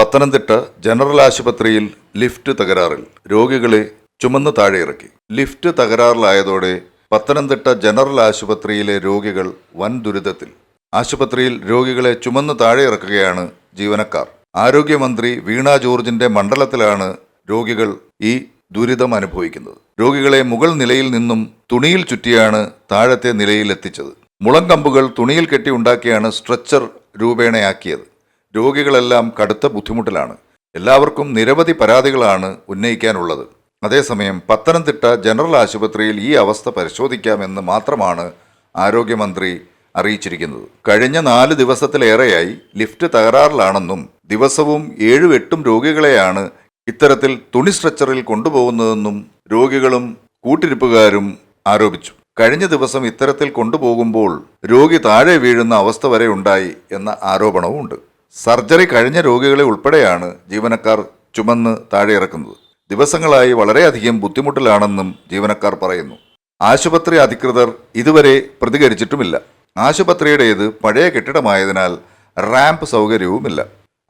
Pathanamthitta general ആശുപത്രിയിൽ lift തകരാറിൽ രോഗികളെ ചുമന്ന് താഴെ ഇറക്കി ലിഫ്റ്റ് തകരാറിലായതോടെ പത്തനംതിട്ട ജനറൽ ആശുപത്രിയിലെ രോഗികൾ വൻ ദുരിതത്തിൽ. ആശുപത്രിയിൽ രോഗികളെ ചുമന്ന് താഴെ ഇറക്കുകയാണ് ജീവനക്കാർ. ആരോഗ്യമന്ത്രി വീണ ജോർജിന്റെ മണ്ഡലത്തിലാണ് രോഗികൾ ഈ ദുരിതം അനുഭവിക്കുന്നത്. രോഗികളെ മുകൾ നിലയിൽ നിന്നും തുണിയിൽ ചുറ്റിയാണ് താഴത്തെ നിലയിൽ എത്തിച്ചത് മുളങ്കമ്പുകൾ തുണിയിൽ കെട്ടി ഉണ്ടാക്കിയാണ് സ്ട്രെച്ചർ രൂപേണയാക്കിയത്. രോഗികളെല്ലാം കടുത്ത ബുദ്ധിമുട്ടിലാണ്. എല്ലാവർക്കും നിരവധി പരാതികളാണ് ഉന്നയിക്കാനുള്ളത്. അതേസമയം പത്തനംതിട്ട ജനറൽ ആശുപത്രിയിൽ ഈ അവസ്ഥ പരിശോധിക്കാമെന്ന് മാത്രമാണ് ആരോഗ്യമന്ത്രി അറിയിച്ചിരിക്കുന്നത്. കഴിഞ്ഞ നാല് ദിവസത്തിലേറെയായി ലിഫ്റ്റ് തകരാറിലാണെന്നും ദിവസവും ഏഴും എട്ടും രോഗികളെയാണ് ഇത്തരത്തിൽ തുണി സ്ട്രെച്ചറിൽ കൊണ്ടുപോകുന്നതെന്നും രോഗികളും കൂട്ടിരിപ്പുകാരും ആരോപിച്ചു. കഴിഞ്ഞ ദിവസം ഇത്തരത്തിൽ കൊണ്ടുപോകുമ്പോൾ രോഗി താഴെ വീഴുന്ന അവസ്ഥ വരെ ഉണ്ടായി എന്ന ആരോപണവുമുണ്ട്. സർജറി കഴിഞ്ഞ രോഗികളെ ഉൾപ്പെടെയാണ് ജീവനക്കാർ ചുമന്ന് താഴെ ഇറക്കുന്നത്. ദിവസങ്ങളായി വളരെയധികം ബുദ്ധിമുട്ടിലാണെന്നും ജീവനക്കാർ പറയുന്നു. ആശുപത്രി അധികൃതർ ഇതുവരെ പ്രതികരിച്ചിട്ടുമില്ല. ആശുപത്രിയുടേത് പഴയ കെട്ടിടമായതിനാൽ റാമ്പ് സൗകര്യവുമില്ല.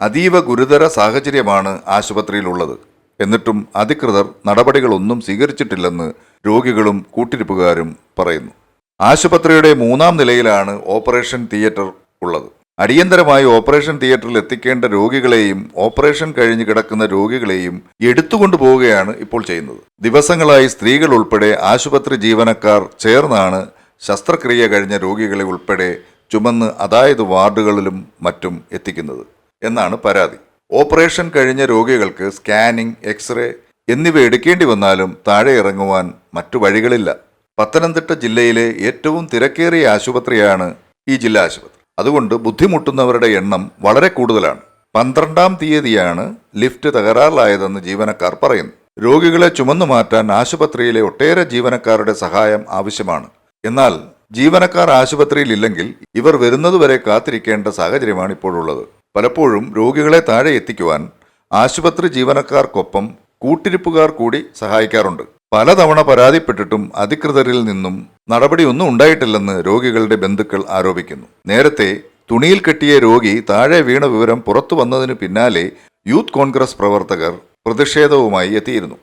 അതീവ ഗുരുതര സാഹചര്യമാണ് ആശുപത്രിയിലുള്ളത്. എന്നിട്ടും അധികൃതർ നടപടികളൊന്നും സ്വീകരിച്ചിട്ടില്ലെന്ന് രോഗികളും കൂട്ടിരിപ്പുകാരും പറയുന്നു. ആശുപത്രിയുടെ മൂന്നാം നിലയിലാണ് ഓപ്പറേഷൻ തിയേറ്റർ ഉള്ളത്. അടിയന്തരമായി ഓപ്പറേഷൻ തിയേറ്ററിൽ എത്തിക്കേണ്ട രോഗികളെയും ഓപ്പറേഷൻ കഴിഞ്ഞ് കിടക്കുന്ന രോഗികളെയും എടുത്തുകൊണ്ടു പോവുകയാണ് ഇപ്പോൾ ചെയ്യുന്നത്. ദിവസങ്ങളായി സ്ത്രീകൾ ഉൾപ്പെടെ ആശുപത്രി ജീവനക്കാർ ചേർന്നാണ് ശസ്ത്രക്രിയ കഴിഞ്ഞ രോഗികളെ ഉൾപ്പെടെ ചുമന്ന് അതായത് വാർഡുകളിലും മറ്റും എത്തിക്കുന്നത് എന്നാണ് പരാതി. ഓപ്പറേഷൻ കഴിഞ്ഞ രോഗികൾക്ക് സ്കാനിംഗ് എക്സ്റേ എന്നിവ എടുക്കേണ്ടി വന്നാലും താഴെ ഇറങ്ങുവാൻ മറ്റു വഴികളില്ല. പത്തനംതിട്ട ജില്ലയിലെ ഏറ്റവും തിരക്കേറിയ ആശുപത്രിയാണ് ഈ ജില്ലാ ആശുപത്രി. അതുകൊണ്ട് ബുദ്ധിമുട്ടുന്നവരുടെ എണ്ണം വളരെ കൂടുതലാണ്. പന്ത്രണ്ടാം തീയതിയാണ് ലിഫ്റ്റ് തകരാറിലായതെന്ന് ജീവനക്കാർ പറയുന്നു. രോഗികളെ ചുമന്നു മാറ്റാൻ ആശുപത്രിയിലെ ഒട്ടേറെ ജീവനക്കാരുടെ സഹായം ആവശ്യമാണ്. എന്നാൽ ജീവനക്കാർ ആശുപത്രിയിൽ ഇല്ലെങ്കിൽ ഇവർ വരുന്നതുവരെ കാത്തിരിക്കേണ്ട സാഹചര്യമാണ് ഇപ്പോഴുള്ളത്. പലപ്പോഴും രോഗികളെ താഴെ എത്തിക്കുവാൻ ആശുപത്രി ജീവനക്കാർക്കൊപ്പം കൂട്ടിരിപ്പുകാർ കൂടി സഹായിക്കാറുണ്ട്. പലതവണ പരാതിപ്പെട്ടിട്ടും അധികൃതരിൽ നിന്നും നടപടിയൊന്നും ഉണ്ടായിട്ടില്ലെന്ന് രോഗികളുടെ ബന്ധുക്കൾ ആരോപിക്കുന്നു. നേരത്തെ തുണിയിൽ കെട്ടിയ രോഗി താഴെ വീണ വിവരം പുറത്തു വന്നതിന് പിന്നാലെ യൂത്ത് കോൺഗ്രസ് പ്രവർത്തകർ പ്രതിഷേധവുമായി എത്തിയിരുന്നു.